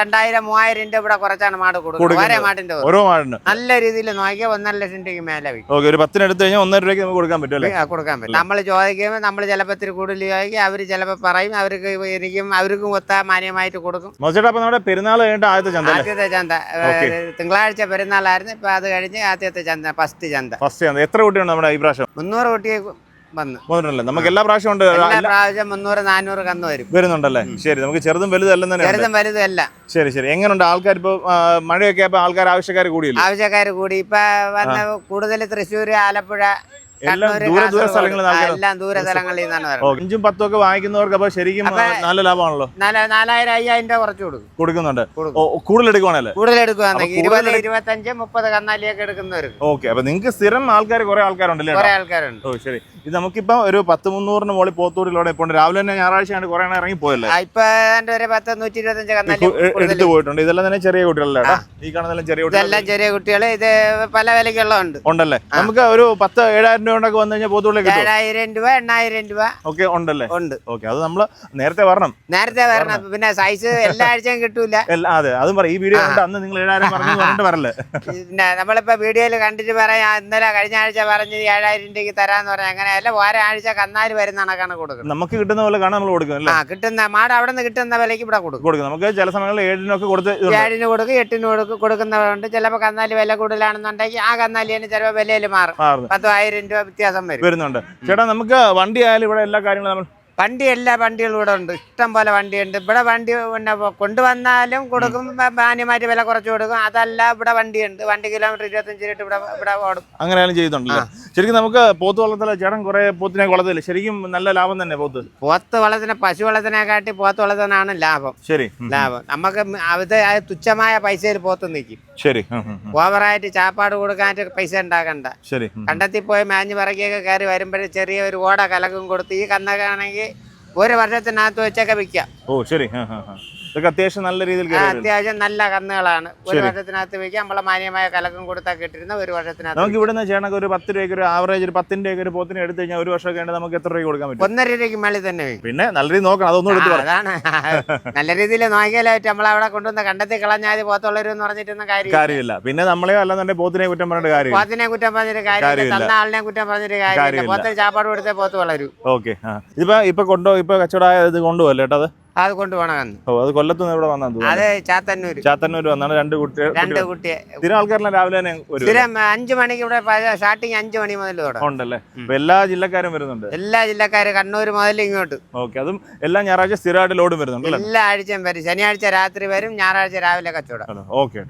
രണ്ടായിരം മൂവായിരം രൂപ ഇവിടെ കുറച്ചാണ് മാട് കൊടുക്കുന്നത്. മാട്ടിന്റെ ഓരോ മാടിന്. നല്ല രീതിയിൽ നോക്കിയാൽ ഒന്നര ലക്ഷം രൂപയ്ക്ക് മേലെ വിൽക്കും. ഓക്കെ ഒരു പത്തിന് എടുത്തു കഴിഞ്ഞാൽ ഒന്നര രൂപയ്ക്ക് നമുക്ക് കൊടുക്കാൻ പറ്റും അല്ലേ? കൊടുക്കാൻ പറ്റും. നമ്മൾ ചോദിക്കുമ്പോൾ നമ്മൾ ചിലപ്പോൾ ഇത്തിരി കൂടുതൽ ചോദിക്കും അവർ ചിലപ്പോൾ പറയും അവർക്ക് എനിക്കും അവർക്കും ഒത്ത മാന്യമായിട്ട് കൊടുക്കും. നമ്മുടെ പെരുന്നാൾ കഴിഞ്ഞിട്ട് ആദ്യത്തെ ചന്ത ആദ്യത്തെ ചന്ത. തിങ്കളാഴ്ച പെരുന്നാളായിരുന്നു ഇപ്പൊ അത് കഴിഞ്ഞ് ആദ്യത്തെ ചന്ത ഫസ്റ്റ് ചന്ത. ഫസ്റ്റ് ചന്ത. എത്ര കുട്ടിയുണ്ട് നമ്മുടെ ഈ പ്രാവശ്യം? മുന്നൂറ് കുട്ടിയെ വന്നു. മൂന്നിട്ടല്ലേ നമുക്ക് എല്ലാ പ്രാവശ്യം ഉണ്ട്. പ്രാവശ്യം മുന്നൂറ് നാനൂറ് കന്ന് വരും. വരുന്നുണ്ടല്ലേ? ശരി നമുക്ക് ചെറുതും വലുതും എല്ലാം തന്നെ ചെറുതും വലുതും എല്ലാം. ശരി ശരി. എങ്ങനെയുണ്ട് ആൾക്കാർ ഇപ്പൊ മഴയൊക്കെ ആയപ്പോ ആൾക്കാർ ആവശ്യക്കാർ കൂടിയില്ല? ആവശ്യക്കാർ കൂടി. ഇപ്പൊ വന്ന കൂടുതൽ തൃശ്ശൂര് ആലപ്പുഴ എല്ലാം ദൂര ദൂരെ സ്ഥലങ്ങളിൽ എല്ലാം ദൂര സ്ഥലങ്ങളിൽ നിന്നാണ് വരുന്നത്. അഞ്ചും പത്തും ഒക്കെ വാങ്ങിക്കുന്നവർക്ക് അപ്പൊ ശരിക്കും നല്ല ലാഭമാണല്ലോ? നാല- നാലായിരം അയ്യായിരം രൂപ കുറച്ച് കൊടുക്കും. കൊടുക്കുന്നുണ്ട്. കൂടുതൽ എടുക്കുവാണല്ലേ? കൂടുതൽ എടുക്കുവാണെങ്കിൽ ഇരുപത് ഇരുപത്തഞ്ച് മുപ്പത് കന്നാലിയൊക്കെ എടുക്കുന്നവർക്ക്. ഓക്കെ അപ്പൊ നിങ്ങൾക്ക് സ്ഥിരം ആൾക്കാർ കുറെ ആൾക്കാരുണ്ടല്ലേ കുറെ ആൾക്കാരുണ്ട്. ഓ ശരി. ഇത് നമുക്കിപ്പോ ഒരു പത്ത് മുന്നൂറിന് മോളി പോത്തൂരിലൂടെ ഇപ്പോൾ രാവിലെ തന്നെ ഞായറാഴ്ചയാണ് കുറെ എണ്ണം ഇറങ്ങി പോയല്ലേ? ഇപ്പൊ ഒരു പത്ത് നൂറ്റി ഇരുപത്തഞ്ച് കന്നാലി എടുത്തു പോയിട്ടുണ്ട്. ഇതെല്ലാം തന്നെ ചെറിയ കുട്ടികളല്ലേ? ഈ കാണുന്ന ചെറിയ കുട്ടികൾ ചെറിയ കുട്ടികൾ ഇത് പല വിലക്കുള്ളതുണ്ട് ഉണ്ടല്ലേ? നമുക്ക് ഒരു പത്ത് ഏഴായിരം രൂപ കൊണ്ടൊക്കെ വന്നു കഴിഞ്ഞാൽ പോത്തൂരിലേക്ക് കിട്ടും ഏഴായിരം രൂപ എണ്ണായിരം രൂപ. ഓക്കെ ഉണ്ടല്ലേ? ഉണ്ട്. ഓക്കെ അത് നമ്മൾ നേരത്തെ വരണം. നേരത്തെ വരണം പിന്നെ സൈസ് എല്ലാ ആഴ്ചയും കിട്ടൂല. അതെ അതും പറയും ഈ വീഡിയോ കണ്ട് അന്ന് നിങ്ങൾ ഏഴായിരം പറഞ്ഞു പറഞ്ഞിട്ട് വരല്ലേ? പിന്നെ നമ്മളിപ്പോ വീഡിയോയിൽ കണ്ടിട്ട് പറയാം ഇന്നലെ കഴിഞ്ഞ ആഴ്ച പറഞ്ഞ് ഏഴായിരം രൂപയ്ക്ക് തരാന്ന് പറഞ്ഞാൽ അങ്ങനെയല്ല ഒരാഴ്ച കന്നാൽ വരുന്ന കണക്കാണ് കൊടുക്കുന്നത്. നമുക്ക് കിട്ടുന്ന പോലെ കാണാൻ നമ്മൾ കൊടുക്കും ആ കിട്ടുന്ന മാട അവിടെ നിന്ന് കിട്ടുന്ന വിലയ്ക്ക് ഇവിടെ കൊടുക്കും. കൊടുക്കും. നമുക്ക് ചില സമയങ്ങളിൽ ഏഴിനൊക്കെ കൊടുത്ത്. ഏഴിന് കൊടുക്കും എട്ടിന് കൊടുക്കും കൊടുക്കുന്നവരുണ്ട്. ചിലപ്പോൾ കന്നാലി വില കൂടുതലാണെന്നുണ്ടെങ്കിൽ ആ കന്നാലി തന്നെ ചിലപ്പോൾ വിലയിൽ മാറും. മാറുന്നു. പത്തോ ആയിരം രൂപ വ്യത്യാസം വരും. വരുന്നുണ്ട്. ചേട്ടാ നമുക്ക് വണ്ടി ആയാലും ഇവിടെ എല്ലാ കാര്യങ്ങളും നമ്മൾ വണ്ടി എല്ലാ വണ്ടികളും ഇവിടെ ഉണ്ട്. ഇഷ്ടം പോലെ വണ്ടിയുണ്ട്. ഇവിടെ വണ്ടി പിന്നെ കൊണ്ടുവന്നാലും കൊടുക്കും. മാന്യമായിട്ട് വില കുറച്ച് കൊടുക്കും. അതല്ല ഇവിടെ വണ്ടിയുണ്ട്. വണ്ടി കിലോമീറ്റർ ഇരുപത്തഞ്ച് രൂപ ഇവിടെ ഇവിടെ ഓടും. അങ്ങനെയാണ് ചെയ്തിട്ടുണ്ടല്ലോ? ശരിക്കും നമുക്ക് പോത്ത് വളർത്തല ചേട്ടൻ കുറെ പോത്തിനെ വളർത്തില്ല ശരിക്കും നല്ല ലാഭം തന്നെ പോത്ത്. പോത്ത് വളത്തിനെ പശു വളർത്തുന്നതിനെക്കാട്ടി പോത്ത് വളത്തിനാണ് ലാഭം. ശരി. ലാഭം. നമുക്ക് അത് തുച്ഛമായ പൈസയിൽ പോത്ത് നിൽക്കും. ശരി. ഓവറായിട്ട് ചാപ്പാട് കൊടുക്കാനായിട്ട് പൈസ ഉണ്ടാക്കണ്ട. ശരി. കണ്ടെത്തി പോയി മാഞ്ഞ് പറക്കിയൊക്കെ കയറി വരുമ്പോഴേ ചെറിയ ഒരു ഓട കലക്കും കൊടുത്ത് ഈ കന്നൊക്കെയാണെങ്കിൽ ഒരു വർഷത്തിനകത്ത് വെച്ചൊക്കെ വിൽക്കാം ഓ ശരി ആ, ആ, ആ. ഇതൊക്കെ അത്യാവശ്യം നല്ല രീതിയിൽ അത്യാവശ്യം നല്ല കന്നുകളാണ്. ഒരു. വർഷത്തിനകത്ത് വെച്ച് നമ്മളെ മാന്യമായ കലക്കും കൊടുത്താൽ കിട്ടിരുന്ന ഒരു വർഷത്തിനകത്ത് നമുക്ക് ഇവിടുന്ന് ചേട്ടനൊക്കെ ഒരു പത്ത് രൂപയ്ക്ക് ഒരു ആവറേജ് ഒരു പത്തിന്റെ ഒക്കെ ഒരു പോത്തിനെ എടുത്തു കഴിഞ്ഞാൽ ഒരു വർഷം കഴിഞ്ഞാൽ നമുക്ക് എത്ര രൂപ കൊടുക്കാൻ പറ്റും? ഒന്നര രൂപയ്ക്ക് മേളിൽ തന്നെ പിന്നെ നല്ല രീതി നോക്കണം അതൊന്നും എടുത്ത് അതാണ്. നല്ല രീതിയിൽ നോക്കിയാലേ പറ്റും നമ്മളവിടെ കൊണ്ടുവന്ന് കണ്ടെത്തി കളഞ്ഞാൽ പോത്തുള്ളവരെന്ന് പറഞ്ഞിട്ടൊന്നും കാര്യം കാര്യമില്ല. പിന്നെ നമ്മളെ അല്ലാന്നുണ്ടെങ്കിൽ പോത്തിനെ കുറ്റം പറഞ്ഞിട്ട് കാര്യം പോത്തിനെ കുറ്റം പറഞ്ഞിട്ട് കാര്യമില്ല. തന്ന ആളിനെ കുറ്റം പറഞ്ഞിട്ട് കാര്യമില്ല. പോത്തിന് ചാപ്പാട് കൊടുത്തേ പോത്ത് വളരും. ഓക്കെ ഇപ്പൊ ഇതിപ്പോ ഇപ്പൊ കൊണ്ടോ ഇപ്പൊ കച്ചവടമായ ഇത് കൊണ്ടുപോകല്ലേ കേട്ടോ അത്? അത് കൊണ്ടുപോകണം കന്ന് ഓ അത് കൊല്ലത്തുനിന്ന് ഇവിടെ വന്നാ അത് ചാത്തന്നൂര്. ചാത്തന്നൂർ വന്നാണ് രണ്ട് കുട്ടികൾ രണ്ട് കുട്ടിയെ സ്ഥിരം ആൾക്കാരെല്ലാം രാവിലെ തന്നെ വരും സ്ഥിരം അഞ്ചു മണിക്ക് ഇവിടെ സ്റ്റാർട്ടിങ് അഞ്ചു മണി മുതൽ തുടങ്ങും. ഉണ്ടല്ലേ? എല്ലാ ജില്ലക്കാരും വരുന്നുണ്ട്? എല്ലാ ജില്ലക്കാരും കണ്ണൂർ മുതൽ ഇങ്ങോട്ട്. ഓക്കെ അതും എല്ലാ ഞായറാഴ്ച സ്ഥിരമായിട്ട് ലോഡും വരുന്നുണ്ട് എല്ലാ ആഴ്ചയും വരും. ശനിയാഴ്ച രാത്രി വരും ഞായറാഴ്ച രാവിലെ കച്ചവടം. ഓക്കെ.